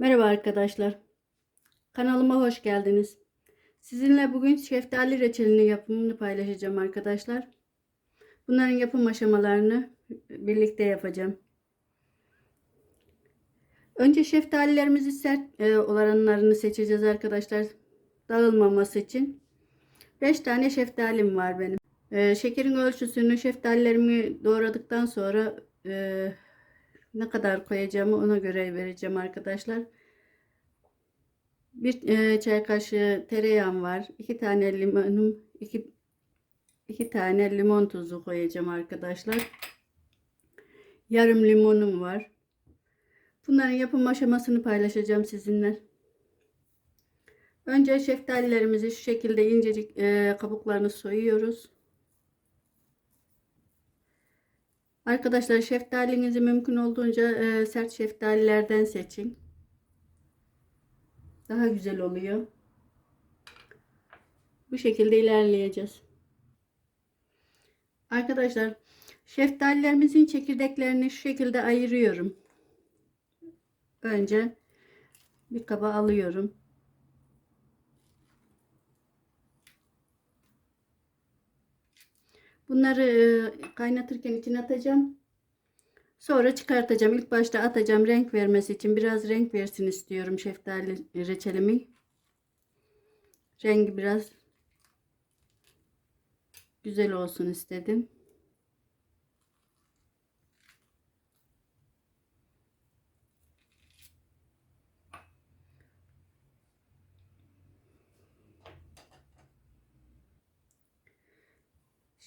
Merhaba arkadaşlar. Kanalıma hoş geldiniz. Sizinle bugün şeftali reçelinin yapımını paylaşacağım arkadaşlar. Bunların yapım aşamalarını birlikte yapacağım. Önce şeftalilerimizi sert e, olanlarını seçeceğiz arkadaşlar. Dağılmaması için. 5 tane şeftalim var benim. E, şekerin ölçüsünü şeftalilerimi doğradıktan sonra e, ne kadar koyacağımı ona göre vereceğim arkadaşlar. Bir e, çay kaşığı tereyağım var. iki tane limonum, iki, iki tane limon tuzu koyacağım arkadaşlar. Yarım limonum var. Bunların yapım aşamasını paylaşacağım sizinle. Önce şeftalilerimizi şu şekilde incecik e, kabuklarını soyuyoruz. Arkadaşlar şeftalinizi mümkün olduğunca e, sert şeftalilerden seçin. Daha güzel oluyor. Bu şekilde ilerleyeceğiz. Arkadaşlar şeftalilerimizin çekirdeklerini şu şekilde ayırıyorum. Önce bir kaba alıyorum. Bunları e, kaynatırken içine atacağım. Sonra çıkartacağım. İlk başta atacağım renk vermesi için. Biraz renk versin istiyorum şeftali reçelimi. Rengi biraz güzel olsun istedim.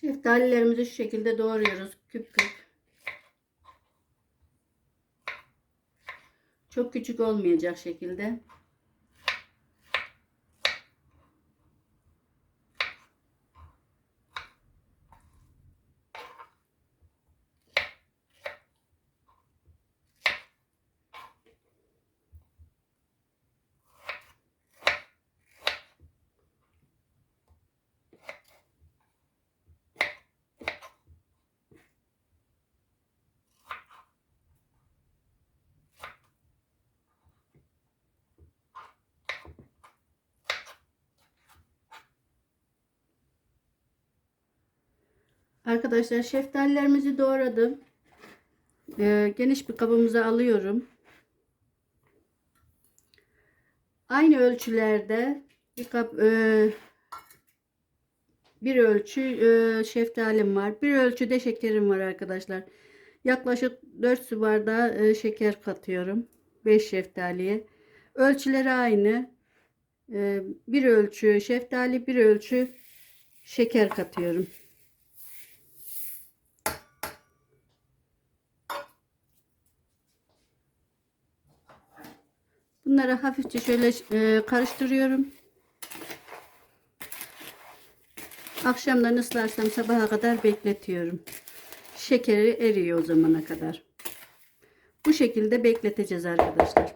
Şeftalilerimizi şu şekilde doğruyoruz. Küp küp. Çok küçük olmayacak şekilde. Arkadaşlar şeftalilerimizi doğradım. Ee, geniş bir kabımıza alıyorum. Aynı ölçülerde bir kap e, bir ölçü e, şeftalim var. Bir ölçüde şekerim var arkadaşlar. Yaklaşık 4 su bardağı e, şeker katıyorum. 5 şeftaliye. Ölçüleri aynı. E, bir ölçü şeftali, bir ölçü şeker katıyorum. Bunları hafifçe şöyle e, karıştırıyorum. Akşamdan ıslarsam sabaha kadar bekletiyorum. Şekeri eriyor o zamana kadar. Bu şekilde bekleteceğiz arkadaşlar.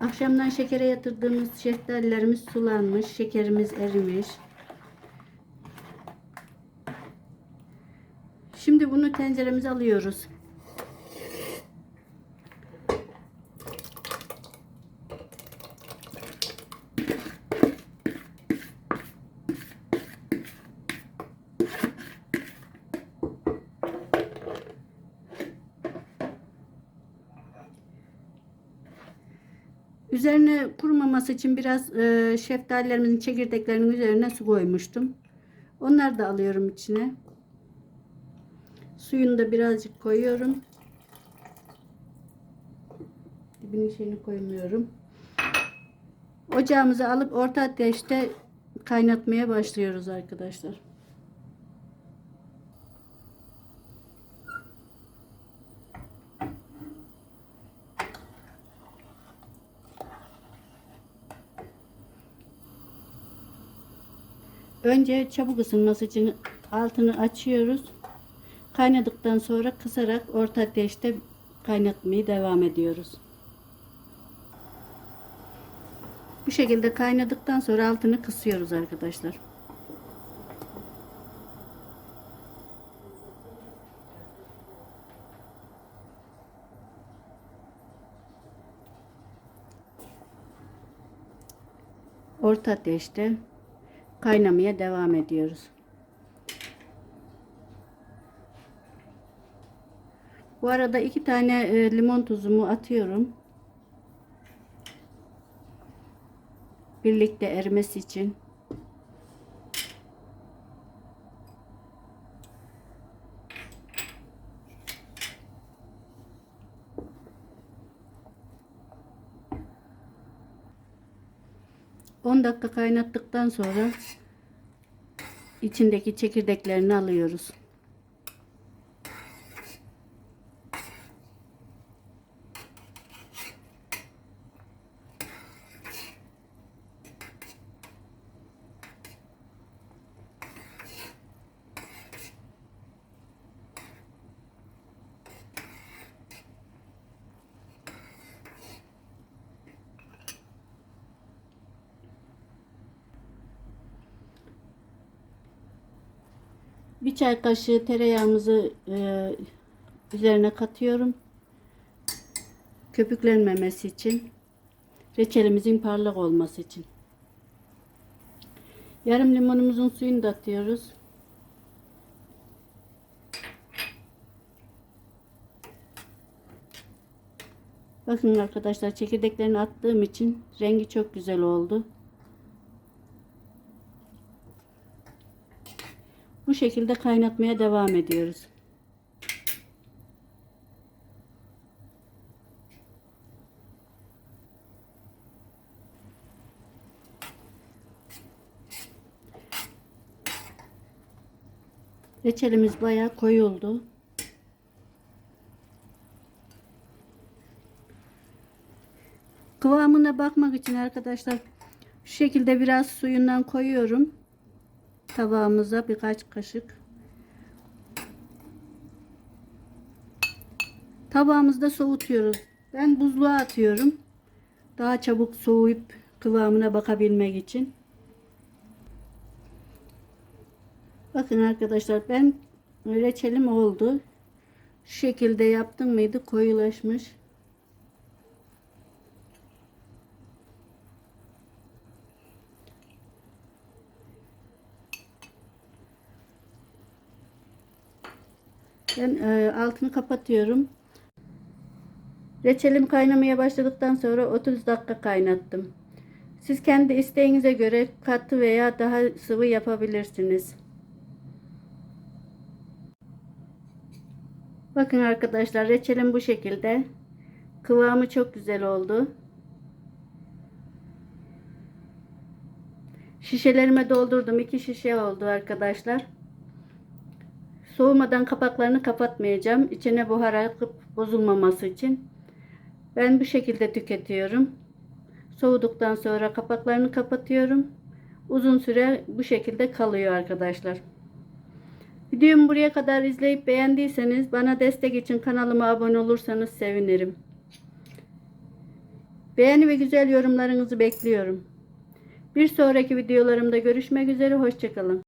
Akşamdan şekere yatırdığımız şeftalilerimiz sulanmış, şekerimiz erimiş. Bunu tenceremize alıyoruz. Üzerine kurumaması için biraz e, şeftalilerimizin çekirdeklerinin üzerine su koymuştum. Onları da alıyorum içine. Suyunu da birazcık koyuyorum. Dibini şeyini koymuyorum. Ocağımızı alıp orta ateşte kaynatmaya başlıyoruz arkadaşlar. Önce çabuk ısınması için altını açıyoruz. Kaynadıktan sonra kısarak orta ateşte kaynatmaya devam ediyoruz. Bu şekilde kaynadıktan sonra altını kısıyoruz arkadaşlar. Orta ateşte kaynamaya devam ediyoruz. Bu arada iki tane e, limon tuzumu atıyorum. Birlikte erimesi için. On dakika kaynattıktan sonra içindeki çekirdeklerini alıyoruz. Bir çay kaşığı tereyağımızı e, üzerine katıyorum. Köpüklenmemesi için. Reçelimizin parlak olması için. Yarım limonumuzun suyunu da atıyoruz. Bakın arkadaşlar çekirdeklerini attığım için rengi çok güzel oldu. Şekilde kaynatmaya devam ediyoruz. Reçelimiz bayağı koyuldu. Kıvamına bakmak için arkadaşlar şu şekilde biraz suyundan koyuyorum tabağımıza birkaç kaşık. Tabağımızda soğutuyoruz. Ben buzluğa atıyorum. Daha çabuk soğuyup kıvamına bakabilmek için. Bakın arkadaşlar ben reçelim oldu. Şu şekilde yaptım mıydı koyulaşmış. Ben e, altını kapatıyorum. Reçelim kaynamaya başladıktan sonra 30 dakika kaynattım. Siz kendi isteğinize göre katı veya daha sıvı yapabilirsiniz. Bakın arkadaşlar reçelim bu şekilde. Kıvamı çok güzel oldu. Şişelerime doldurdum. iki şişe oldu arkadaşlar. Soğumadan kapaklarını kapatmayacağım. İçine buhar akıp bozulmaması için. Ben bu şekilde tüketiyorum. Soğuduktan sonra kapaklarını kapatıyorum. Uzun süre bu şekilde kalıyor arkadaşlar. Videomu buraya kadar izleyip beğendiyseniz bana destek için kanalıma abone olursanız sevinirim. Beğeni ve güzel yorumlarınızı bekliyorum. Bir sonraki videolarımda görüşmek üzere. Hoşçakalın.